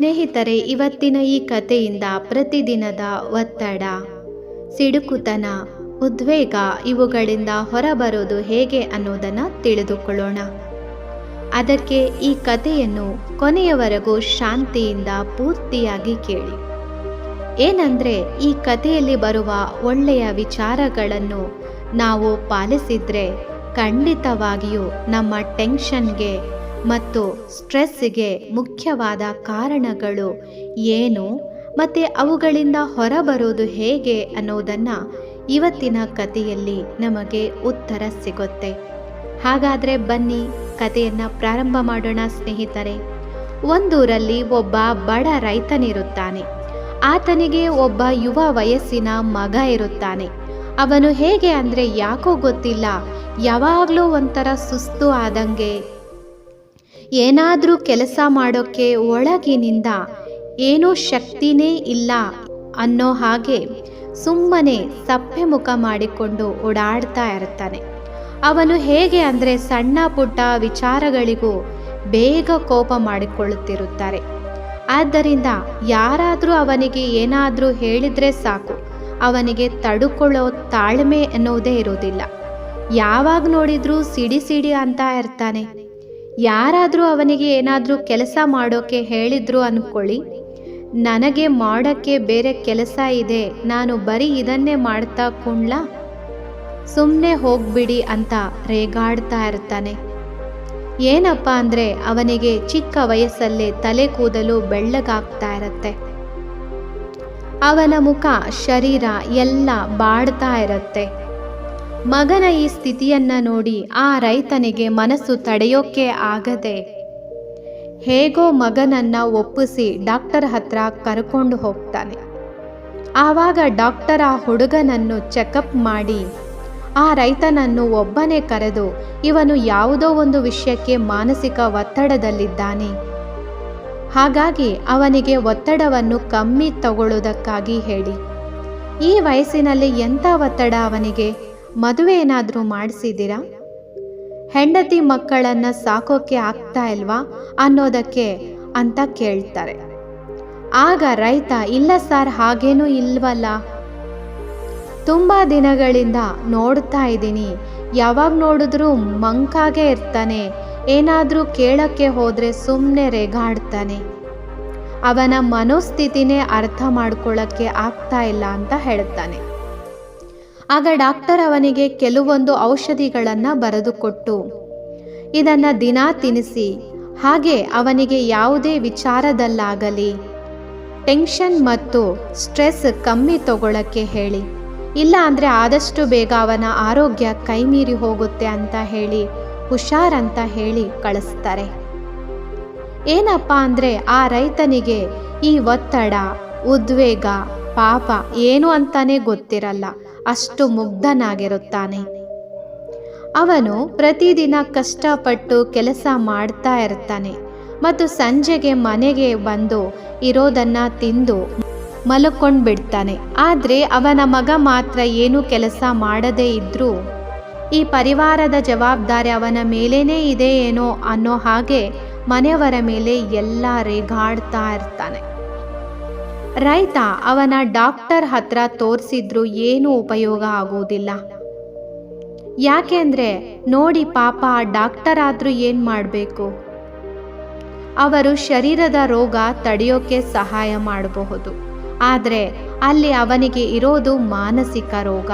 ಸ್ನೇಹಿತರೆ, ಇವತ್ತಿನ ಈ ಕಥೆಯಿಂದ ಪ್ರತಿದಿನದ ಒತ್ತಡ, ಸಿಡುಕುತನ, ಉದ್ವೇಗ ಇವುಗಳಿಂದ ಹೊರಬರೋದು ಹೇಗೆ ಅನ್ನೋದನ್ನು ತಿಳಿದುಕೊಳ್ಳೋಣ. ಅದಕ್ಕೆ ಈ ಕಥೆಯನ್ನು ಕೊನೆಯವರೆಗೂ ಶಾಂತಿಯಿಂದ ಪೂರ್ತಿಯಾಗಿ ಕೇಳಿ. ಏನಂದ್ರೆ, ಈ ಕಥೆಯಲ್ಲಿ ಬರುವ ಒಳ್ಳೆಯ ವಿಚಾರಗಳನ್ನು ನಾವು ಪಾಲಿಸಿದ್ರೆ ಖಂಡಿತವಾಗಿಯೂ ನಮ್ಮ ಟೆನ್ಷನ್ಗೆ ಮತ್ತು ಸ್ಟ್ರೆಸ್ಗೆ ಮುಖ್ಯವಾದ ಕಾರಣಗಳು ಏನು ಮತ್ತು ಅವುಗಳಿಂದ ಹೊರಬರೋದು ಹೇಗೆ ಅನ್ನೋದನ್ನು ಇವತ್ತಿನ ಕಥೆಯಲ್ಲಿ ನಮಗೆ ಉತ್ತರ ಸಿಗುತ್ತೆ. ಹಾಗಾದರೆ ಬನ್ನಿ ಕಥೆಯನ್ನು ಪ್ರಾರಂಭ ಮಾಡೋಣ ಸ್ನೇಹಿತರೆ. ಒಂದೂರಲ್ಲಿ ಒಬ್ಬ ಬಡ ರೈತನಿರುತ್ತಾನೆ. ಆತನಿಗೆ ಒಬ್ಬ ಯುವ ವಯಸ್ಸಿನ ಮಗ ಇರುತ್ತಾನೆ. ಅವನು ಹೇಗೆ ಅಂದರೆ ಯಾಕೋ ಗೊತ್ತಿಲ್ಲ. ಯಾವಾಗಲೂ ಒಂಥರ ಸುಸ್ತು ಆದಂಗೆ ಏನಾದರೂ ಕೆಲಸ ಮಾಡೋಕ್ಕೆ ಒಳಗಿನಿಂದ ಏನೂ ಶಕ್ತಿನೇ ಇಲ್ಲ ಅನ್ನೋ ಹಾಗೆ ಸುಮ್ಮನೆ ಸಪ್ಪೆ ಮುಖ ಮಾಡಿಕೊಂಡು ಓಡಾಡ್ತಾ ಇರ್ತಾನೆ. ಅವನು ಹೇಗೆ ಅಂದರೆ ಸಣ್ಣ ಪುಟ್ಟ ವಿಚಾರಗಳಿಗೂ ಬೇಗ ಕೋಪ ಮಾಡಿಕೊಳ್ಳುತ್ತಿರುತ್ತಾರೆ. ಆದ್ದರಿಂದ ಯಾರಾದರೂ ಅವನಿಗೆ ಏನಾದರೂ ಹೇಳಿದರೆ ಸಾಕು. ಅವನಿಗೆ ತಡುಕೊಳ್ಳೋ ತಾಳ್ಮೆ ಅನ್ನೋದೇ ಇರೋದಿಲ್ಲ ಯಾವಾಗ ನೋಡಿದ್ರೂ ಸಿಡಿ ಸಿಡಿ ಅಂತ ಇರ್ತಾನೆ. ಯಾರಾದರೂ ಅವನಿಗೆ ಏನಾದರೂ ಕೆಲಸ ಮಾಡೋಕ್ಕೆ ಹೇಳಿದ್ರು ಅಂದ್ಕೊಳ್ಳಿ ನನಗೆ ಮಾಡೋಕ್ಕೆ ಬೇರೆ ಕೆಲಸ ಇದೆ. ನಾನು ಬರೀ ಇದನ್ನೇ ಮಾಡ್ತಾ ಕುಣ್ಲ? ಸುಮ್ಮನೆ ಹೋಗ್ಬಿಡಿ ಅಂತ ರೇಗಾಡ್ತಾ ಇರ್ತಾನೆ. ಏನಪ್ಪ ಅಂದರೆ ಅವನಿಗೆ ಚಿಕ್ಕ ವಯಸ್ಸಲ್ಲೇ ತಲೆ ಕೂದಲು ಬೆಳ್ಳಗಾಗ್ತಾ ಇರತ್ತೆ. ಅವನ ಮುಖ ಶರೀರ ಎಲ್ಲ ಬಾಡ್ತಾ ಇರತ್ತೆ. ಮಗನ ಈ ಸ್ಥಿತಿಯನ್ನ ನೋಡಿ ಆ ರೈತನಿಗೆ ಮನಸ್ಸು ತಡೆಯೋಕೆ ಆಗದೆ ಹೇಗೋ ಮಗನನ್ನ ಒಪ್ಪಿಸಿ ಡಾಕ್ಟರ್ ಹತ್ರ ಕರ್ಕೊಂಡು ಹೋಗ್ತಾನೆ. ಆವಾಗ ಡಾಕ್ಟರ್ ಆ ಹುಡುಗನನ್ನು ಚೆಕಪ್ ಮಾಡಿ, ಆ ರೈತನನ್ನು ಒಬ್ಬನೇ ಕರೆದು ಇವನು ಯಾವುದೋ ಒಂದು ವಿಷಯಕ್ಕೆ ಮಾನಸಿಕ ಒತ್ತಡದಲ್ಲಿದ್ದಾನೆ. ಹಾಗಾಗಿ ಅವನಿಗೆ ಒತ್ತಡವನ್ನು ಕಮ್ಮಿ ತಗೊಳ್ಳೋದಕ್ಕಾಗಿ ಹೇಳಿ. ಈ ವಯಸ್ಸಿನಲ್ಲಿ ಎಂಥ ಒತ್ತಡ ಅವನಿಗೆ? ಮದುವೆ ಏನಾದರೂ ಮಾಡಿಸಿದ್ದೀರಾ? ಹೆಂಡತಿ ಮಕ್ಕಳನ್ನ ಸಾಕೋಕೆ ಆಗ್ತಾ ಇಲ್ವಾ ಅನ್ನೋದಕ್ಕೆ ಅಂತ ಕೇಳ್ತಾರೆ. ಆಗ ರೈತ, ಇಲ್ಲ ಸರ್, ಹಾಗೇನೂ ಇಲ್ವಲ್ಲ. ತುಂಬ ದಿನಗಳಿಂದ ನೋಡ್ತಾ ಇದ್ದೀನಿ. ಯಾವಾಗ ನೋಡಿದ್ರೂ ಮಂಕಾಗೆ ಇರ್ತಾನೆ. ಏನಾದರೂ ಕೇಳಕ್ಕೆ ಹೋದರೆ ಸುಮ್ಮನೆ ರೇಗಾಡ್ತಾನೆ. ಅವನ ಮನೋಸ್ಥಿತಿನೇ ಅರ್ಥ ಮಾಡ್ಕೊಳ್ಳೋಕ್ಕೆ ಆಗ್ತಾ ಇಲ್ಲ ಅಂತ ಹೇಳ್ತಾನೆ. ಆಗ ಡಾಕ್ಟರ್ ಅವನಿಗೆ ಕೆಲವೊಂದು ಔಷಧಿಗಳನ್ನು ಬರೆದುಕೊಟ್ಟು, ಇದನ್ನು ದಿನಾ ತಿನ್ನಿಸಿ ಹಾಗೆ ಅವನಿಗೆ ಯಾವುದೇ ವಿಚಾರದಲ್ಲಾಗಲಿ, ಟೆನ್ಷನ್ ಮತ್ತು ಸ್ಟ್ರೆಸ್ ಕಮ್ಮಿ ತಗೊಳ್ಳಕ್ಕೆ ಹೇಳಿ. ಇಲ್ಲ ಅಂದರೆ ಆದಷ್ಟು ಬೇಗ ಅವನ ಆರೋಗ್ಯ ಕೈಮೀರಿ ಹೋಗುತ್ತೆ ಅಂತ ಹೇಳಿ, ಹುಷಾರ್ ಅಂತ ಹೇಳಿ ಕಳಿಸ್ತಾರೆ. ಏನಪ್ಪ ಅಂದರೆ ಆ ರೈತನಿಗೆ ಈ ಒತ್ತಡ, ಉದ್ವೇಗ, ಪಾಪ ಏನು ಅಂತಾನೆ ಗೊತ್ತಿರಲ್ಲ. ಅಷ್ಟು ಮುಗ್ಧನಾಗಿರುತ್ತಾನೆ. ಅವನು ಪ್ರತಿದಿನ ಕಷ್ಟಪಟ್ಟು ಕೆಲಸ ಮಾಡ್ತಾ ಇರ್ತಾನೆ ಮತ್ತು ಸಂಜೆಗೆ ಮನೆಗೆ ಬಂದು ಇರೋದನ್ನ ತಿಂದು ಮಲಕೊಂಡು ಬಿಡ್ತಾನೆ ಆದರೆ ಅವನ ಮಗ ಮಾತ್ರ ಏನು ಕೆಲಸ ಮಾಡದೇ ಇದ್ದರೂ ಈ ಪರಿವಾರದ ಜವಾಬ್ದಾರಿ ಅವನ ಮೇಲೇನೇ ಇದೆ ಏನೋ ಅನ್ನೋ ಹಾಗೆ ಮನೆಯವರ ಮೇಲೆ ಎಲ್ಲ ರೇಗಾಡ್ತಾ ಇರ್ತಾನೆ. ರೈತ ಅವನ ಡಾಕ್ಟರ್ ಹತ್ರ ತೋರಿಸಿದ್ರು ಏನೂ ಉಪಯೋಗ ಆಗುವುದಿಲ್ಲ ಯಾಕೆಂದ್ರೆ ನೋಡಿ ಪಾಪ ಡಾಕ್ಟರ್ ಆದ್ರೂ ಏನ್ ಮಾಡಬೇಕು? ಅವರು ಶರೀರದ ರೋಗ ತಡೆಯೋಕೆ ಸಹಾಯ ಮಾಡಬಹುದು. ಆದರೆ ಅಲ್ಲಿ ಅವನಿಗೆ ಇರೋದು ಮಾನಸಿಕ ರೋಗ.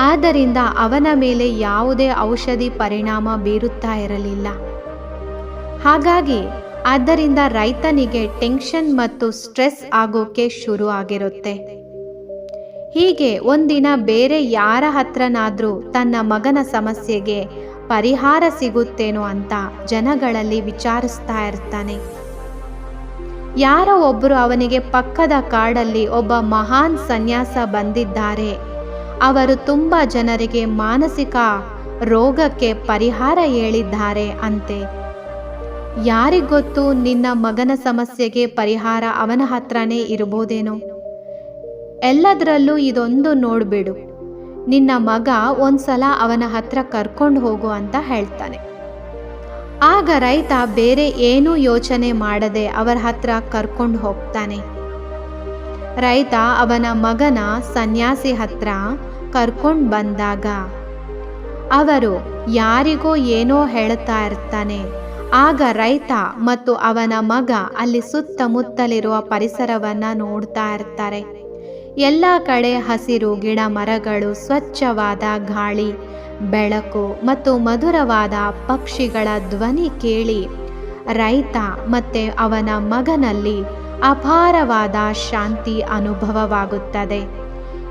ಆದ್ದರಿಂದ ಅವನ ಮೇಲೆ ಯಾವುದೇ ಔಷಧಿ ಪರಿಣಾಮ ಬೀರುತ್ತಾ ಇರಲಿಲ್ಲ. ಹಾಗಾಗಿ ಆದ್ದರಿಂದ ರೈತನಿಗೆ ಟೆನ್ಷನ್ ಮತ್ತು ಸ್ಟ್ರೆಸ್ ಆಗೋಕೆ ಶುರು ಆಗಿರುತ್ತೆ. ಹೀಗೆ ಒಂದಿನ ಬೇರೆ ಯಾರ ಹತ್ರನಾದರೂ ತನ್ನ ಮಗನ ಸಮಸ್ಯೆಗೆ ಪರಿಹಾರ ಸಿಗುತ್ತೇನೋ ಅಂತ ಜನಗಳಲ್ಲಿ ವಿಚಾರಿಸ್ತಾ ಇರ್ತಾನೆ. ಯಾರೋ ಒಬ್ಬರು ಅವನಿಗೆ ಪಕ್ಕದ ಕಾಡಲ್ಲಿ ಒಬ್ಬ ಮಹಾನ್ ಸನ್ಯಾಸ ಬಂದಿದ್ದಾರೆ. ಅವರು ತುಂಬ ಜನರಿಗೆ ಮಾನಸಿಕ ರೋಗಕ್ಕೆ ಪರಿಹಾರ ಹೇಳಿದ್ದಾರೆ ಅಂತೆ. ಯಾರಿಗೊತ್ತು ನಿನ್ನ ಮಗನ ಸಮಸ್ಯೆಗೆ ಪರಿಹಾರ ಅವನ ಹತ್ರನೇ ಇರಬಹುದೇನೋ? ಎಲ್ಲದರಲ್ಲೂ ಇದೊಂದು ನೋಡ್ಬಿಡು. ನಿನ್ನ ಮಗ ಒಂದ್ಸಲ ಅವನ ಹತ್ರ ಕರ್ಕೊಂಡು ಹೋಗು ಅಂತ ಹೇಳ್ತಾನೆ. ಆಗ ರೈತ ಬೇರೆ ಏನೂ ಯೋಚನೆ ಮಾಡದೆ ಅವರ ಹತ್ರ ಕರ್ಕೊಂಡು ಹೋಗ್ತಾನೆ. ರೈತ ಅವನ ಮಗನ ಸನ್ಯಾಸಿ ಹತ್ರ ಕರ್ಕೊಂಡು ಬಂದಾಗ ಅವರು ಯಾರಿಗೋ ಏನೋ ಹೇಳ್ತಾ ಇರ್ತಾನೆ. ಆಗ ರೈತ ಮತ್ತು ಅವನ ಮಗ ಅಲ್ಲಿ ಸುತ್ತಮುತ್ತಲಿರುವ ಪರಿಸರವನ್ನ ನೋಡ್ತಾ ಇರ್ತಾರೆ. ಎಲ್ಲ ಕಡೆ ಹಸಿರು, ಗಿಡ ಮರಗಳು, ಸ್ವಚ್ಛವಾದ ಗಾಳಿ, ಬೆಳಕು ಮತ್ತು ಮಧುರವಾದ ಪಕ್ಷಿಗಳ ಧ್ವನಿ ಕೇಳಿ ರೈತ ಮತ್ತೆ ಅವನ ಮಗನಲ್ಲಿ ಅಪಾರವಾದ ಶಾಂತಿ ಅನುಭವವಾಗುತ್ತದೆ.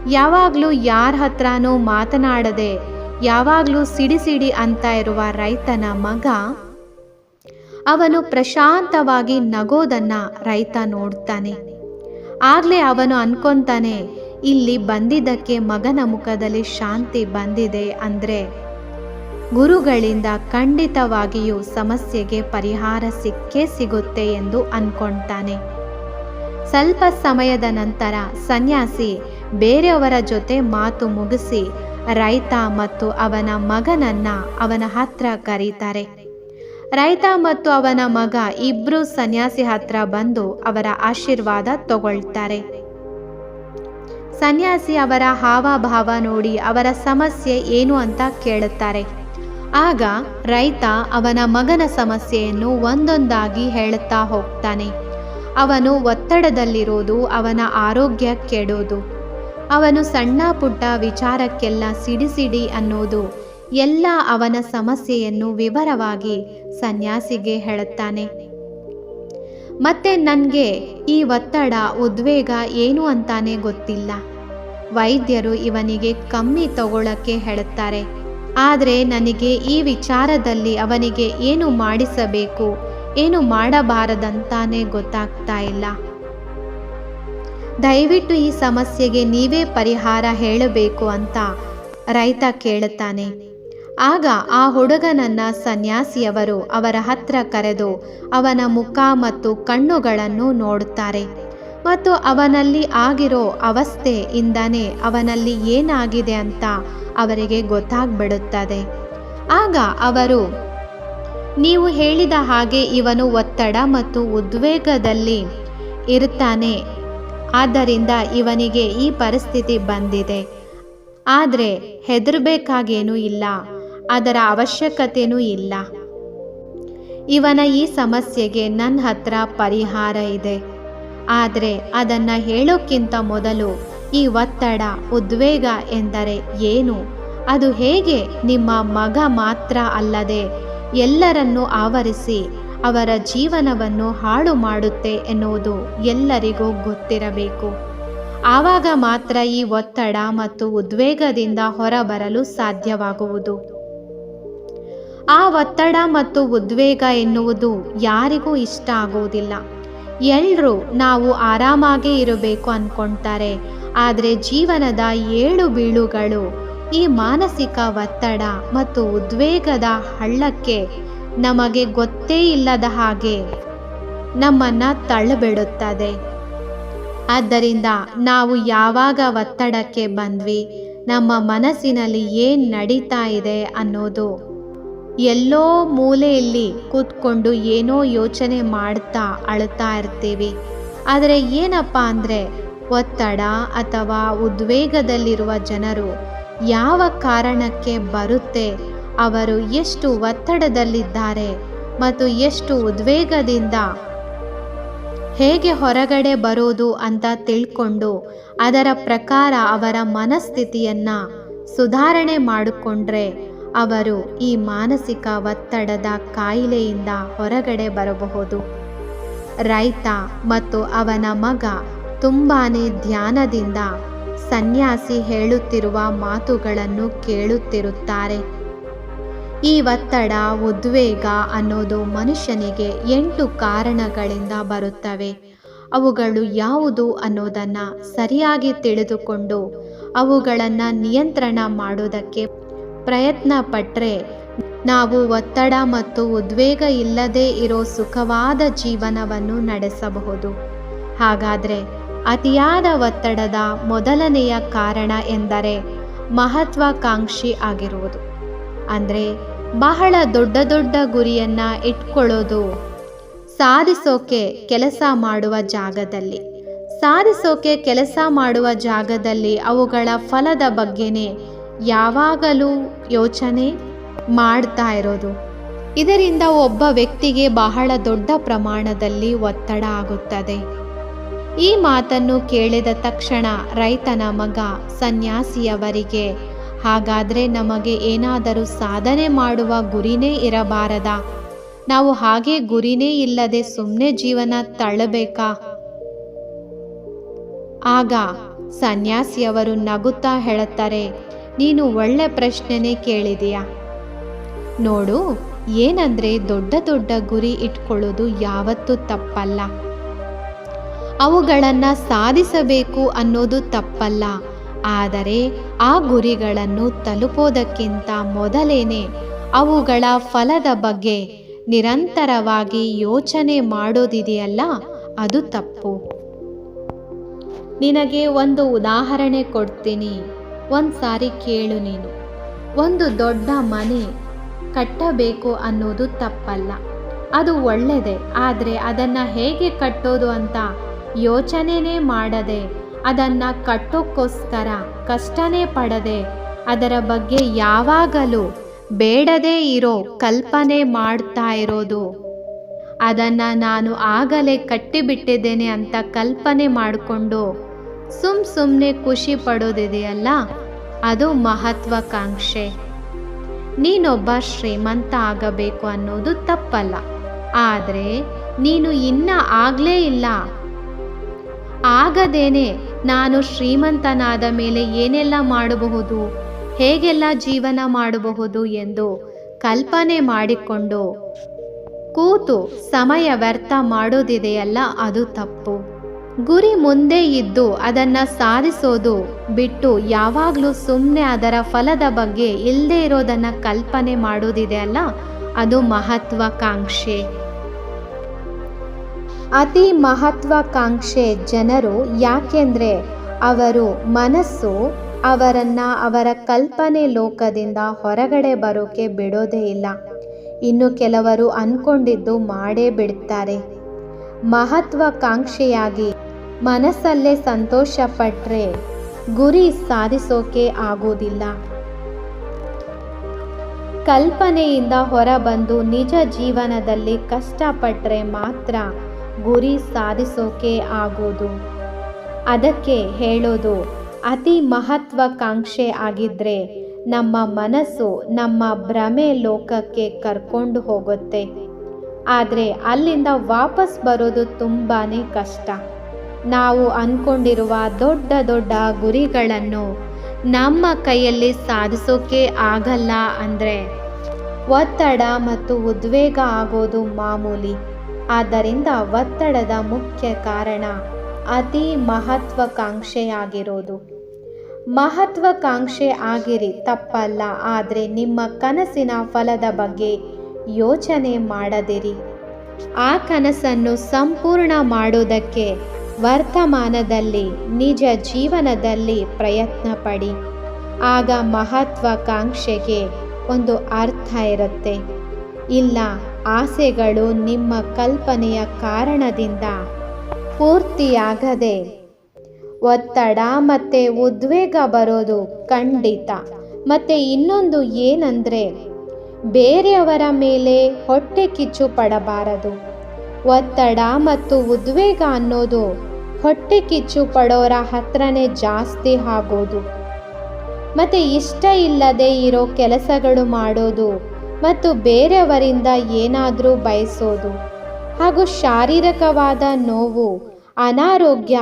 ಯಾವಾಗಲೂ ಯಾರ ಹತ್ರನೂ ಮಾತನಾಡದೆ, ಯಾವಾಗಲೂ ಸಿಡಿಸಿಡಿ ಸಿಡಿ ಅಂತ ಇರುವ ರೈತನ ಮಗ ಅವನು ಪ್ರಶಾಂತವಾಗಿ ನಗೋದನ್ನ ರೈತ ನೋಡ್ತಾನೆ. ಆಗ್ಲೇ ಅವನು ಅನ್ಕೊಂತಾನೆ, ಇಲ್ಲಿ ಬಂದಿದ್ದಕ್ಕೆ ಮಗನ ಮುಖದಲ್ಲಿ ಶಾಂತಿ ಬಂದಿದೆ ಅಂದ್ರೆ ಗುರುಗಳಿಂದ ಖಂಡಿತವಾಗಿಯೂ ಸಮಸ್ಯೆಗೆ ಪರಿಹಾರ ಸಿಕ್ಕೇ ಸಿಗುತ್ತೆ ಎಂದು ಅನ್ಕೊಂತಾನೆ. ಸ್ವಲ್ಪ ಸಮಯದ ನಂತರ ಸನ್ಯಾಸಿ ಬೇರೆಯವರ ಜೊತೆ ಮಾತು ಮುಗಿಸಿ ರೈತ ಮತ್ತು ಅವನ ಮಗನನ್ನ ಅವನ ಹತ್ರ ಕರೀತಾರೆ. ರೈತ ಮತ್ತು ಅವನ ಮಗ ಇಬ್ರು ಸನ್ಯಾಸಿ ಹತ್ರ ಬಂದು ಅವರ ಆಶೀರ್ವಾದ ತಗೊಳ್ತಾರೆ. ಸನ್ಯಾಸಿ ಅವರ ಹಾವಭಾವ ನೋಡಿ ಅವರ ಸಮಸ್ಯೆ ಏನು ಅಂತ ಕೇಳುತ್ತಾರೆ. ಆಗ ರೈತ ಅವನ ಮಗನ ಸಮಸ್ಯೆಯನ್ನು ಒಂದೊಂದಾಗಿ ಹೇಳುತ್ತಾ ಹೋಗ್ತಾನೆ. ಅವನು ಒತ್ತಡದಲ್ಲಿರೋದು, ಅವನ ಆರೋಗ್ಯ ಕೆಡೋದು ಅವನು ಸಣ್ಣ ಪುಟ್ಟ ವಿಚಾರಕ್ಕೆಲ್ಲ ಸಿಡಿಸಿಡಿ ಅನ್ನೋದು ಎಲ್ಲ ಅವನ ಸಮಸ್ಯೆಯನ್ನು ವಿವರವಾಗಿ ಸನ್ಯಾಸಿಗೆ ಹೇಳುತ್ತಾನೆ. ಮತ್ತೆ ನನಗೆ ಈ ಒತ್ತಡ, ಉದ್ವೇಗ ಏನು ಅಂತಾನೆ ಗೊತ್ತಿಲ್ಲ. ವೈದ್ಯರು ಇವನಿಗೆ ಕಮ್ಮಿ ತಗೊಳ್ಳಕ್ಕೆ ಹೇಳುತ್ತಾರೆ. ಆದರೆ ನನಗೆ ಈ ವಿಚಾರದಲ್ಲಿ ಅವನಿಗೆ ಏನು ಮಾಡಿಸಬೇಕು, ಏನು ಮಾಡಬಾರದಂತಾನೆ ಗೊತ್ತಾಗ್ತಾ ಇಲ್ಲ. ದಯವಿಟ್ಟು ಈ ಸಮಸ್ಯೆಗೆ ನೀವೇ ಪರಿಹಾರ ಹೇಳಬೇಕು ಅಂತ ರೈತ ಕೇಳುತ್ತಾನೆ. ಆಗ ಆ ಹುಡುಗನನ್ನ ಸನ್ಯಾಸಿಯವರು ಅವರ ಹತ್ರ ಕರೆದು ಅವನ ಮುಖ ಮತ್ತು ಕಣ್ಣುಗಳನ್ನು ನೋಡುತ್ತಾರೆ. ಮತ್ತು ಅವನಲ್ಲಿ ಆಗಿರೋ ಅವಸ್ಥೆಯಿಂದಾನೇ ಅವನಲ್ಲಿ ಏನಾಗಿದೆ ಅಂತ ಅವರಿಗೆ ಗೊತ್ತಾಗ್ಬಿಡುತ್ತದೆ. ಆಗ ಅವರು, ನೀವು ಹೇಳಿದ ಹಾಗೆ ಇವನು ಒತ್ತಡ ಮತ್ತು ಉದ್ವೇಗದಲ್ಲಿ ಇರುತ್ತಾನೆ. ಆದ್ದರಿಂದ ಇವನಿಗೆ ಈ ಪರಿಸ್ಥಿತಿ ಬಂದಿದೆ. ಆದರೆ ಹೆದರಬೇಕಾಗೇನೂ ಇಲ್ಲ. ಅದರ ಅವಶ್ಯಕತೆಯೂ ಇಲ್ಲ. ಇವನ ಈ ಸಮಸ್ಯೆಗೆ ನನ್ನ ಹತ್ರ ಪರಿಹಾರ ಇದೆ. ಆದರೆ ಅದನ್ನು ಹೇಳೋಕ್ಕಿಂತ ಮೊದಲು ಈ ಒತ್ತಡ, ಉದ್ವೇಗ ಎಂದರೆ ಏನು? ಅದು ಹೇಗೆ? ನಿಮ್ಮ ಮಗ ಮಾತ್ರ ಅಲ್ಲದೆ ಎಲ್ಲರನ್ನೂ ಆವರಿಸಿ ಅವರ ಜೀವನವನ್ನು ಹಾಳು ಮಾಡುತ್ತೆ ಎನ್ನುವುದು ಎಲ್ಲರಿಗೂ ಗೊತ್ತಿರಬೇಕು. ಆವಾಗ ಮಾತ್ರ ಈ ಒತ್ತಡ ಮತ್ತು ಉದ್ವೇಗದಿಂದ ಹೊರಬರಲು ಸಾಧ್ಯವಾಗುವುದು. ಆ ಒತ್ತಡ ಮತ್ತು ಉದ್ವೇಗ ಎನ್ನುವುದು ಯಾರಿಗೂ ಇಷ್ಟ ಆಗುವುದಿಲ್ಲ. ಎಲ್ಲರೂ ನಾವು ಆರಾಮಾಗೇ ಇರಬೇಕು ಅನ್ಕೊಳ್ತಾರೆ ಆದರೆ ಜೀವನದ ಏಳು ಬೀಳುಗಳು ಈ ಮಾನಸಿಕ ಒತ್ತಡ ಮತ್ತು ಉದ್ವೇಗದ ಹಳ್ಳಕ್ಕೆ ನಮಗೆ ಗೊತ್ತೇ ಇಲ್ಲದ ಹಾಗೆ ನಮ್ಮನ್ನ ತಳ್ಳಬಿಡುತ್ತದೆ. ಆದ್ದರಿಂದ ನಾವು ಯಾವಾಗ ಒತ್ತಡಕ್ಕೆ ಬಂದ್ವಿ, ನಮ್ಮ ಮನಸ್ಸಿನಲ್ಲಿ ಏನು ನಡೀತಾ ಇದೆ ಅನ್ನೋದು ಎಲ್ಲೋ ಮೂಲೆಯಲ್ಲಿ ಕೂತ್ಕೊಂಡು ಏನೋ ಯೋಚನೆ ಮಾಡ್ತಾ ಅಳ್ತಾ ಇರ್ತೀವಿ. ಆದರೆ ಏನಪ್ಪ ಅಂದರೆ ಒತ್ತಡ ಅಥವಾ ಉದ್ವೇಗದಲ್ಲಿರುವ ಜನರು ಯಾವ ಕಾರಣಕ್ಕೆ ಬರುತ್ತೆ, ಅವರು ಎಷ್ಟು ಒತ್ತಡದಲ್ಲಿದ್ದಾರೆ ಮತ್ತು ಎಷ್ಟು ಉದ್ವೇಗದಿಂದ ಹೇಗೆ ಹೊರಗಡೆ ಬರೋದು ಅಂತ ತಿಳ್ಕೊಂಡು ಅದರ ಪ್ರಕಾರ ಅವರ ಮನಸ್ಥಿತಿಯನ್ನು ಸುಧಾರಣೆ ಮಾಡಿಕೊಂಡ್ರೆ ಅವರು ಈ ಮಾನಸಿಕ ಒತ್ತಡದ ಕಾಯಿಲೆಯಿಂದ ಹೊರಗಡೆ ಬರಬಹುದು. ರೈತ ಮತ್ತು ಅವನ ಮಗ ತುಂಬಾನೇ ಧ್ಯಾನದಿಂದ ಸನ್ಯಾಸಿ ಹೇಳುತ್ತಿರುವ ಮಾತುಗಳನ್ನು ಕೇಳುತ್ತಿರುತ್ತಾರೆ. ಈ ಒತ್ತಡ, ಉದ್ವೇಗ ಅನ್ನೋದು ಮನುಷ್ಯನಿಗೆ ಎಂಟು ಕಾರಣಗಳಿಂದ ಬರುತ್ತವೆ. ಅವುಗಳು ಯಾವುದು ಅನ್ನೋದನ್ನು ಸರಿಯಾಗಿ ತಿಳಿದುಕೊಂಡು ಅವುಗಳನ್ನು ನಿಯಂತ್ರಣ ಮಾಡೋದಕ್ಕೆ ಪ್ರಯತ್ನ ಪಟ್ಟರೆ ನಾವು ಒತ್ತಡ ಮತ್ತು ಉದ್ವೇಗ ಇಲ್ಲದೆ ಇರೋ ಸುಖವಾದ ಜೀವನವನ್ನು ನಡೆಸಬಹುದು. ಹಾಗಾದರೆ ಅತಿಯಾದ ಒತ್ತಡದ ಮೊದಲನೆಯ ಕಾರಣ ಎಂದರೆ ಮಹತ್ವಾಕಾಂಕ್ಷಿ ಆಗಿರುವುದು. ಅಂದರೆ ಬಹಳ ದೊಡ್ಡ ದೊಡ್ಡ ಗುರಿಯನ್ನು ಇಟ್ಕೊಳ್ಳೋದು. ಸಾಧಿಸೋಕೆ ಕೆಲಸ ಮಾಡುವ ಜಾಗದಲ್ಲಿ. ಸಾಧಿಸೋಕೆ ಕೆಲಸ ಮಾಡುವ ಜಾಗದಲ್ಲಿ ಅವುಗಳ ಫಲದ ಬಗ್ಗೆನೇ ಯಾವಾಗಲೂ ಯೋಚನೆ ಮಾಡ್ತಾ ಇರೋದು. ಇದರಿಂದ ಒಬ್ಬ ವ್ಯಕ್ತಿಗೆ ಬಹಳ ದೊಡ್ಡ ಪ್ರಮಾಣದಲ್ಲಿ ಒತ್ತಡ ಆಗುತ್ತದೆ. ಈ ಮಾತನ್ನು ಕೇಳಿದ ತಕ್ಷಣ ರೈತನ ಮಗ ಸನ್ಯಾಸಿಯವರಿಗೆ, ಹಾಗಾದರೆ ನಮಗೆ ಏನಾದರೂ ಸಾಧನೆ ಮಾಡುವ ಗುರಿನೇ ಇರಬಾರದಾ? ನಾವು ಹಾಗೆ ಗುರಿನೇ ಇಲ್ಲದೆ ಸುಮ್ಮನೆ ಜೀವನ ತಳ್ಳಬೇಕಾ? ಆಗ ಸನ್ಯಾಸಿಯವರು ನಗುತ್ತಾ ಹೇಳುತ್ತಾರೆ ನೀನು ಒಳ್ಳೆ ಪ್ರಶ್ನೆನೇ ಕೇಳಿದೀಯ? ನೋಡು, ಏನಂದ್ರೆ ದೊಡ್ಡ ದೊಡ್ಡ ಗುರಿ ಇಟ್ಕೊಳ್ಳೋದು ಯಾವತ್ತೂ ತಪ್ಪಲ್ಲ. ಅವುಗಳನ್ನು ಸಾಧಿಸಬೇಕು ಅನ್ನೋದು ತಪ್ಪಲ್ಲ. ಆದರೆ ಆ ಗುರಿಗಳನ್ನು ತಲುಪೋದಕ್ಕಿಂತ ಮೊದಲೇನೆ ಅವುಗಳ ಫಲದ ಬಗ್ಗೆ ನಿರಂತರವಾಗಿ ಯೋಚನೆ ಮಾಡೋದಿದೆಯಲ್ಲ, ಅದು ತಪ್ಪು. ನಿನಗೆ ಒಂದು ಉದಾಹರಣೆ ಕೊಡ್ತೀನಿ. ಒಂದು ಸಾರಿ ಕೇಳು ನೀನು. ಒಂದು ದೊಡ್ಡ ಮನೆ ಕಟ್ಟಬೇಕು ಅನ್ನೋದು ತಪ್ಪಲ್ಲ. ಅದು ಒಳ್ಳೆಯದೇ ಆದರೆ ಅದನ್ನು ಹೇಗೆ ಕಟ್ಟೋದು ಅಂತ ಯೋಚನೆನೇ ಮಾಡದೆ, ಅದನ್ನು ಕಟ್ಟೋಕ್ಕೋಸ್ಕರ ಕಷ್ಟನೇ ಪಡದೆ, ಅದರ ಬಗ್ಗೆ ಯಾವಾಗಲೂ ಬೇಡದೇ ಇರೋ ಕಲ್ಪನೆ ಮಾಡ್ತಾ ಇರೋದು. ಅದನ್ನು ನಾನು ಆಗಲೇ ಕಟ್ಟಿಬಿಟ್ಟಿದ್ದೇನೆ ಅಂತ ಕಲ್ಪನೆ ಮಾಡಿಕೊಂಡು ಸುಮ್ ಸುಮ್ಮನೆ ಖುಷಿ ಪಡೋದಿದೆಯಲ್ಲ? ಅದು ಮಹತ್ವಾಕಾಂಕ್ಷೆ. ನೀನೊಬ್ಬ ಶ್ರೀಮಂತ ಆಗಬೇಕು ಅನ್ನೋದು ತಪ್ಪಲ್ಲ. ಆದರೆ ನೀನು ಇನ್ನ ಆಗಲೇ ಇಲ್ಲ. ಆಗದೇನೆ ನಾನು ಶ್ರೀಮಂತನಾದ ಮೇಲೆ ಏನೆಲ್ಲ ಮಾಡಬಹುದು? ಹೇಗೆಲ್ಲ ಜೀವನ ಮಾಡಬಹುದು ಎಂದು ಕಲ್ಪನೆ ಮಾಡಿಕೊಂಡು ಕೂತು ಸಮಯ ವ್ಯರ್ಥ ಮಾಡೋದಿದೆಯಲ್ಲ ಅದು ತಪ್ಪು. ಗುರಿ ಮುಂದೆ ಇದ್ದು ಅದನ್ನು ಸಾಧಿಸೋದು ಬಿಟ್ಟು ಯಾವಾಗಲೂ ಸುಮ್ಮನೆ ಅದರ ಫಲದ ಬಗ್ಗೆ ಇಲ್ಲದೆ ಇರೋದನ್ನು ಕಲ್ಪನೆ ಮಾಡೋದಿದೆ ಅಲ್ಲ? ಅದು ಮಹತ್ವಾಕಾಂಕ್ಷೆ. ಅತಿ ಮಹತ್ವಾಕಾಂಕ್ಷೆ ಜನರು ಯಾಕೆಂದ್ರೆ ಅವರು ಮನಸ್ಸು ಅವರನ್ನು ಅವರ ಕಲ್ಪನೆ ಲೋಕದಿಂದ ಹೊರಗಡೆ ಬರೋಕೆ ಬಿಡೋದೇ ಇಲ್ಲ. ಇನ್ನು ಕೆಲವರು ಅನ್ಕೊಂಡಿದ್ದು ಮಾಡೇ ಬಿಡ್ತಾರೆ. ಮಹತ್ವಾಕಾಂಕ್ಷೆಯಾಗಿ ಮನಸ್ಸಲ್ಲೇ ಸಂತೋಷ ಪಟ್ರೆ ಗುರಿ ಸಾಧಿಸೋಕೆ ಆಗೋದಿಲ್ಲ. ಕಲ್ಪನೆಯಿಂದ ಹೊರಬಂದು ನಿಜ ಜೀವನದಲ್ಲಿ ಕಷ್ಟಪಟ್ಟರೆ ಮಾತ್ರ ಗುರಿ ಸಾಧಿಸೋಕೆ ಆಗೋದು. ಅದಕ್ಕೆ ಹೇಳೋದು, ಅತಿ ಮಹತ್ವಾಕಾಂಕ್ಷೆ ಆಗಿದ್ರೆ ನಮ್ಮ ಮನಸ್ಸು ನಮ್ಮ ಭ್ರಮೆ ಲೋಕಕ್ಕೆ ಕರ್ಕೊಂಡು ಹೋಗುತ್ತೆ. ಆದರೆ ಅಲ್ಲಿಂದ ವಾಪಸ್ ಬರೋದು ತುಂಬಾ ಕಷ್ಟ. ನಾವು ಅಂದ್ಕೊಂಡಿರುವ ದೊಡ್ಡ ದೊಡ್ಡ ಗುರಿಗಳನ್ನು ನಮ್ಮ ಕೈಯಲ್ಲಿ ಸಾಧಿಸೋಕೆ ಆಗಲ್ಲ ಅಂದರೆ ಒತ್ತಡ ಮತ್ತು ಉದ್ವೇಗ ಆಗೋದು ಮಾಮೂಲಿ. ಆದ್ದರಿಂದ ಒತ್ತಡದ ಮುಖ್ಯ ಕಾರಣ ಅತಿ ಮಹತ್ವಾಕಾಂಕ್ಷೆಯಾಗಿರೋದು. ಮಹತ್ವಾಕಾಂಕ್ಷೆ ಆಗಿರಿ ತಪ್ಪಲ್ಲ, ಆದರೆ ನಿಮ್ಮ ಕನಸಿನ ಫಲದ ಬಗ್ಗೆ ಯೋಚನೆ ಮಾಡದಿರಿ. ಆ ಕನಸನ್ನು ಸಂಪೂರ್ಣ ಮಾಡೋದಕ್ಕೆ ವರ್ತಮಾನದಲ್ಲಿ, ನಿಜ ಜೀವನದಲ್ಲಿ ಪ್ರಯತ್ನ ಪಡಿ ಆಗ ಮಹತ್ವಾಕಾಂಕ್ಷೆಗೆ ಒಂದು ಅರ್ಥ ಇರುತ್ತೆ. ಇಲ್ಲ, ಆಸೆಗಳು ನಿಮ್ಮ ಕಲ್ಪನೆಯ ಕಾರಣದಿಂದ ಪೂರ್ತಿಯಾಗದೆ, ಒತ್ತಡ ಮತ್ತು ಉದ್ವೇಗ ಬರೋದು ಖಂಡಿತ. ಮತ್ತು ಇನ್ನೊಂದು ಏನಂದರೆ, ಬೇರೆಯವರ ಮೇಲೆ ಹೊಟ್ಟೆ ಕಿಚ್ಚು ಪಡಬಾರದು. ಒತ್ತಡ ಮತ್ತು ಉದ್ವೇಗ ಅನ್ನೋದು ಹೊಟ್ಟೆ ಕಿಚ್ಚು ಪಡೋರ ಹತ್ರನೇ ಜಾಸ್ತಿ ಆಗೋದು. ಮತ್ತು ಇಷ್ಟ ಇಲ್ಲದೆ ಇರೋ ಕೆಲಸಗಳು ಮಾಡೋದು ಮತ್ತು ಬೇರೆಯವರಿಂದ ಏನಾದರೂ ಬಯಸೋದು. ಹಾಗೂ ಶಾರೀರಿಕವಾದ ನೋವು, ಅನಾರೋಗ್ಯ,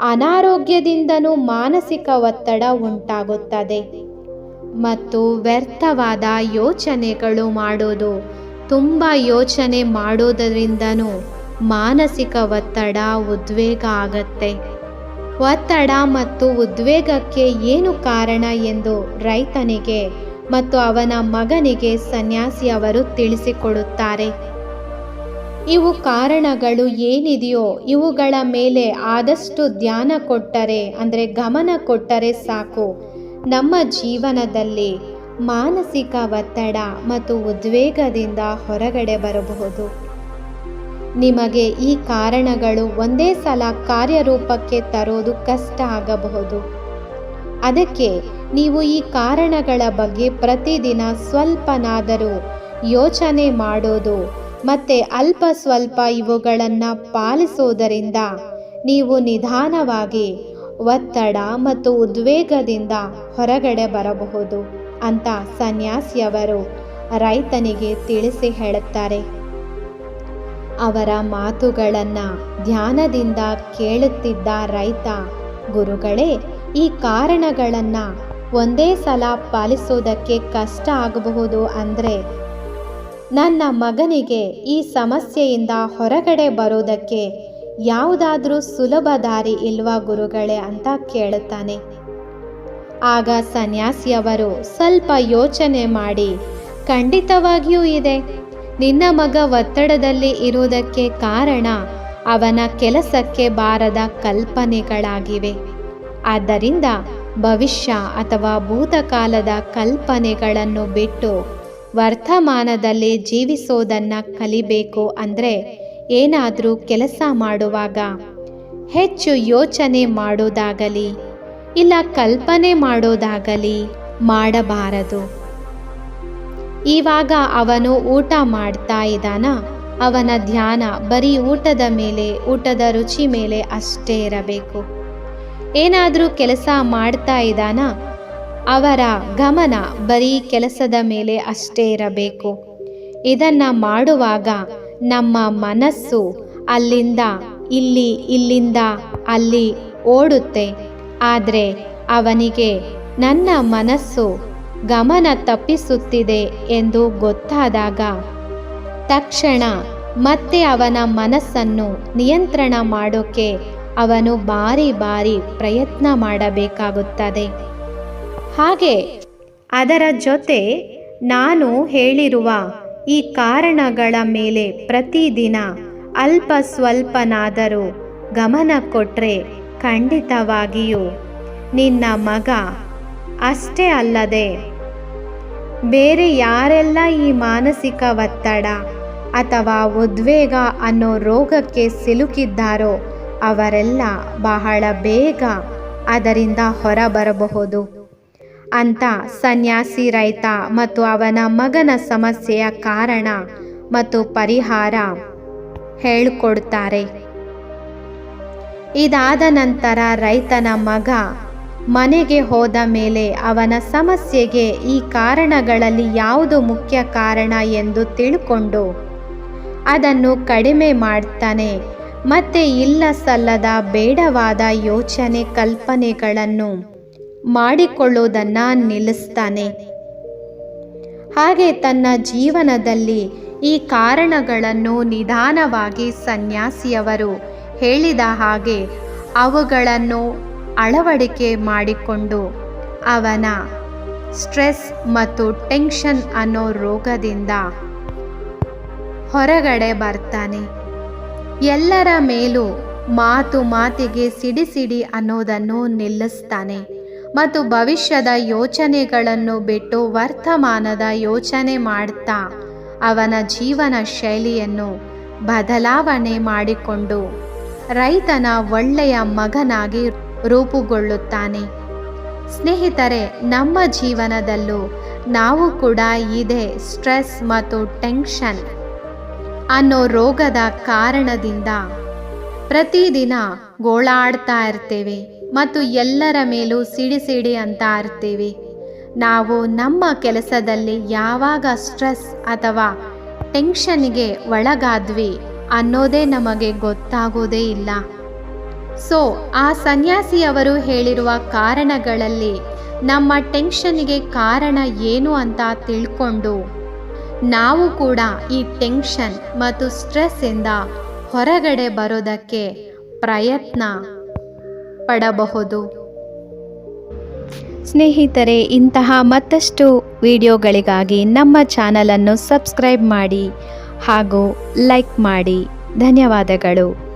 ಅನಾರೋಗ್ಯದಿಂದನೂ ಮಾನಸಿಕ ಒತ್ತಡ ಉಂಟಾಗುತ್ತದೆ. ಮತ್ತು ವ್ಯರ್ಥವಾದ ಯೋಚನೆಗಳು ಮಾಡೋದು ತುಂಬ ಯೋಚನೆ ಮಾಡೋದರಿಂದನೂ ಮಾನಸಿಕ ಒತ್ತಡ, ಉದ್ವೇಗ ಆಗತ್ತೆ. ಒತ್ತಡ ಮತ್ತು ಉದ್ವೇಗಕ್ಕೆ ಏನು ಕಾರಣ ಎಂದು ರೈತನಿಗೆ ಮತ್ತು ಅವನ ಮಗನಿಗೆ ಸನ್ಯಾಸಿಯವರು ತಿಳಿಸಿಕೊಡುತ್ತಾರೆ. ಇವು ಕಾರಣಗಳು ಏನಿದೆಯೋ ಇವುಗಳ ಮೇಲೆ ಆದಷ್ಟು ಧ್ಯಾನ ಕೊಟ್ಟರೆ, ಅಂದರೆ ಗಮನ ಕೊಟ್ಟರೆ ಸಾಕು. ನಮ್ಮ ಜೀವನದಲ್ಲಿ ಮಾನಸಿಕ ಒತ್ತಡ ಮತ್ತು ಉದ್ವೇಗದಿಂದ ಹೊರಗಡೆ ಬರಬಹುದು. ನಿಮಗೆ ಈ ಕಾರಣಗಳು ಒಂದೇ ಸಲ ಕಾರ್ಯರೂಪಕ್ಕೆ ತರೋದು ಕಷ್ಟ ಆಗಬಹುದು. ಅದಕ್ಕೆ ನೀವು ಈ ಕಾರಣಗಳ ಬಗ್ಗೆ ಪ್ರತಿದಿನ ಸ್ವಲ್ಪನಾದರೂ ಯೋಚನೆ ಮಾಡೋದು ಮತ್ತು ಅಲ್ಪ ಸ್ವಲ್ಪ ಇವುಗಳನ್ನು ಪಾಲಿಸೋದರಿಂದ ನೀವು ನಿಧಾನವಾಗಿ ಒತ್ತಡ ಮತ್ತು ಉದ್ವೇಗದಿಂದ ಹೊರಗಡೆ ಬರಬಹುದು. ಅಂತ ಸನ್ಯಾಸಿಯವರು ರೈತನಿಗೆ ತಿಳಿಸಿ ಹೇಳುತ್ತಾರೆ. ಅವರ ಮಾತುಗಳನ್ನು ಧ್ಯಾನದಿಂದ ಕೇಳುತ್ತಿದ್ದ ರೈತ, ಗುರುಗಳೇ, ಈ ಕಾರಣಗಳನ್ನು ಒಂದೇ ಸಲ ಪಾಲಿಸೋದಕ್ಕೆ ಕಷ್ಟ ಆಗಬಹುದು ಅಂದರೆ? ನನ್ನ ಮಗನಿಗೆ ಈ ಸಮಸ್ಯೆಯಿಂದ ಹೊರಗಡೆ ಬರೋದಕ್ಕೆ ಯಾವುದಾದ್ರೂ ಸುಲಭ ದಾರಿ ಇಲ್ವಾ ಗುರುಗಳೇ? ಅಂತ ಕೇಳುತ್ತಾನೆ. ಆಗ ಸನ್ಯಾಸಿಯವರು ಸ್ವಲ್ಪ ಯೋಚನೆ ಮಾಡಿ, ಖಂಡಿತವಾಗಿಯೂ ಇದೆ. ನಿನ್ನ ಮಗ ಒತ್ತಡದಲ್ಲಿ ಇರುವುದಕ್ಕೆ ಕಾರಣ ಅವನ ಕೆಲಸಕ್ಕೆ ಬಾರದ ಕಲ್ಪನೆಗಳಾಗಿವೆ. ಆದ್ದರಿಂದ ಭವಿಷ್ಯ ಅಥವಾ ಭೂತಕಾಲದ ಕಲ್ಪನೆಗಳನ್ನು ಬಿಟ್ಟು ವರ್ತಮಾನದಲ್ಲಿ ಜೀವಿಸೋದನ್ನು ಕಲಿಬೇಕು ಅಂದರೆ ಏನಾದರೂ ಕೆಲಸ ಮಾಡುವಾಗ ಹೆಚ್ಚು ಯೋಚನೆ ಮಾಡೋದಾಗಲಿ. ಇಲ್ಲ ಕಲ್ಪನೆ ಮಾಡೋದಾಗಲಿ ಮಾಡಬಾರದು. ಇವಾಗ ಅವನು ಊಟ ಮಾಡ್ತಾ ಇದ್ದಾನ. ಅವನ ಧ್ಯಾನ ಬರೀ ಊಟದ ಮೇಲೆ, ಊಟದ ರುಚಿ ಮೇಲೆ ಅಷ್ಟೇ ಇರಬೇಕು. ಏನಾದರೂ ಕೆಲಸ ಮಾಡ್ತಾ ಇದ್ದಾನ. ಅವರ ಗಮನ ಬರೀ ಕೆಲಸದ ಮೇಲೆ ಅಷ್ಟೇ ಇರಬೇಕು. ಇದನ್ನು ಮಾಡುವಾಗ ನಮ್ಮ ಮನಸ್ಸು ಅಲ್ಲಿಂದ, ಇಲ್ಲಿ, ಇಲ್ಲಿಂದ, ಅಲ್ಲಿ ಓಡುತ್ತೆ. ಆದರೆ ಅವನಿಗೆ ನನ್ನ ಮನಸ್ಸು ಗಮನ ತಪ್ಪಿಸುತ್ತಿದೆ ಎಂದು ಗೊತ್ತಾದಾಗ ತಕ್ಷಣ ಮತ್ತೆ ಅವನ ಮನಸ್ಸನ್ನು ನಿಯಂತ್ರಣ ಮಾಡೋಕೆ ಅವನು ಬಾರಿ ಬಾರಿ ಪ್ರಯತ್ನ ಮಾಡಬೇಕಾಗುತ್ತದೆ. ಹಾಗೆ ಅದರ ಜೊತೆ ನಾನು ಹೇಳಿರುವ ಈ ಕಾರಣಗಳ ಮೇಲೆ ಪ್ರತಿದಿನ ಅಲ್ಪ ಸ್ವಲ್ಪನಾದರೂ ಗಮನ ಕೊಟ್ಟರೆ ಖಂಡಿತವಾಗಿಯೂ ನಿನ್ನ ಮಗ ಅಷ್ಟೇ ಅಲ್ಲದೆ ಬೇರೆ ಯಾರೆಲ್ಲ ಈ ಮಾನಸಿಕ ಒತ್ತಡ ಅಥವಾ ಉದ್ವೇಗ ಅನ್ನೋ ರೋಗಕ್ಕೆ ಸಿಲುಕಿದ್ದಾರೋ ಅವರೆಲ್ಲ ಬಹಳ ಬೇಗ ಅದರಿಂದ ಹೊರಬರಬಹುದು. ಅಂತ ಸನ್ಯಾಸಿ ರೈತ ಮತ್ತು ಅವನ ಮಗನ ಸಮಸ್ಯೆಯ ಕಾರಣ ಮತ್ತು ಪರಿಹಾರ ಹೇಳಿಕೊಡ್ತಾರೆ. ಇದಾದ ನಂತರ ರೈತನ ಮಗ ಮನೆಗೆ ಹೋದ ಮೇಲೆ ಅವನ ಸಮಸ್ಯೆಗೆ ಈ ಕಾರಣಗಳಲ್ಲಿ ಯಾವುದು ಮುಖ್ಯ ಕಾರಣ ಎಂದು ತಿಳ್ಕೊಂಡು ಅದನ್ನು ಕಡಿಮೆ ಮಾಡ್ತಾನೆ. ಮತ್ತೆ ಇಲ್ಲ ಸಲ್ಲದ ಬೇಡವಾದ ಯೋಚನೆ ಕಲ್ಪನೆಗಳನ್ನು ಮಾಡಿಕೊಳ್ಳುವುದನ್ನು ನಿಲ್ಲಿಸ್ತಾನೆ. ಹಾಗೆ ತನ್ನ ಜೀವನದಲ್ಲಿ ಈ ಕಾರಣಗಳನ್ನು ನಿಧಾನವಾಗಿ ಸನ್ಯಾಸಿಯವರು ಹೇಳಿದ ಹಾಗೆ ಅವುಗಳನ್ನು ಅಳವಡಿಕೆ ಮಾಡಿಕೊಂಡು ಅವನ ಸ್ಟ್ರೆಸ್ ಮತ್ತು ಟೆನ್ಷನ್ ಅನ್ನೋ ರೋಗದಿಂದ ಹೊರಗಡೆ ಬರ್ತಾನೆ. ಎಲ್ಲರ ಮೇಲೂ ಮಾತು ಮಾತಿಗೆ ಸಿಡಿ ಸಿಡಿ ಅನ್ನೋದನ್ನು ನಿಲ್ಲಿಸ್ತಾನೆ ಮತ್ತು ಭವಿಷ್ಯದ ಯೋಚನೆಗಳನ್ನು ಬಿಟ್ಟು ವರ್ತಮಾನದ ಯೋಚನೆ ಮಾಡ್ತಾ ಅವನ ಜೀವನ ಶೈಲಿಯನ್ನು ಬದಲಾವಣೆ ಮಾಡಿಕೊಂಡು ರೈತನ ಒಳ್ಳೆಯ ಮಗನಾಗಿ ರೂಪುಗೊಳ್ಳುತ್ತಾನೆ. ಸ್ನೇಹಿತರೆ, ನಮ್ಮ ಜೀವನದಲ್ಲೂ ನಾವು ಕೂಡ ಇದೆ ಸ್ಟ್ರೆಸ್ ಮತ್ತು ಟೆನ್ಷನ್ ಅನ್ನೋ ರೋಗದ ಕಾರಣದಿಂದ ಪ್ರತಿದಿನ ಗೋಳಾಡ್ತಾ ಇರ್ತೇವೆ ಮತ್ತು ಎಲ್ಲರ ಮೇಲೂ ಸಿಡಿ ಸಿಡಿ ಅಂತ ಇರ್ತೇವೆ. ನಾವು ನಮ್ಮ ಕೆಲಸದಲ್ಲಿ ಯಾವಾಗ ಸ್ಟ್ರೆಸ್ ಅಥವಾ ಟೆನ್ಷನ್ಗೆ ಒಳಗಾದ್ವಿ ಅನ್ನೋದೇ ನಮಗೆ ಗೊತ್ತಾಗೋದೇ ಇಲ್ಲ. ಸೊ ಆ ಸನ್ಯಾಸಿಯವರು ಹೇಳಿರುವ ಕಾರಣಗಳಲ್ಲಿ ನಮ್ಮ ಟೆನ್ಷನ್ಗೆ ಕಾರಣ ಏನು ಅಂತ ತಿಳ್ಕೊಂಡು ನಾವು ಕೂಡ ಈ ಟೆನ್ಷನ್ ಮತ್ತು ಸ್ಟ್ರೆಸ್ಸಿಂದ ಹೊರಗಡೆ ಬರೋದಕ್ಕೆ ಪ್ರಯತ್ನ ಪಡಬಹುದು. ಸ್ನೇಹಿತರೆ, ಇಂತಹ ಮತ್ತಷ್ಟು ವಿಡಿಯೋಗಳಿಗಾಗಿ ನಮ್ಮ ಚಾನಲನ್ನು ಸಬ್ಸ್ಕ್ರೈಬ್ ಮಾಡಿ. ಹಾಗೂ ಲೈಕ್ ಮಾಡಿ ಧನ್ಯವಾದಗಳು.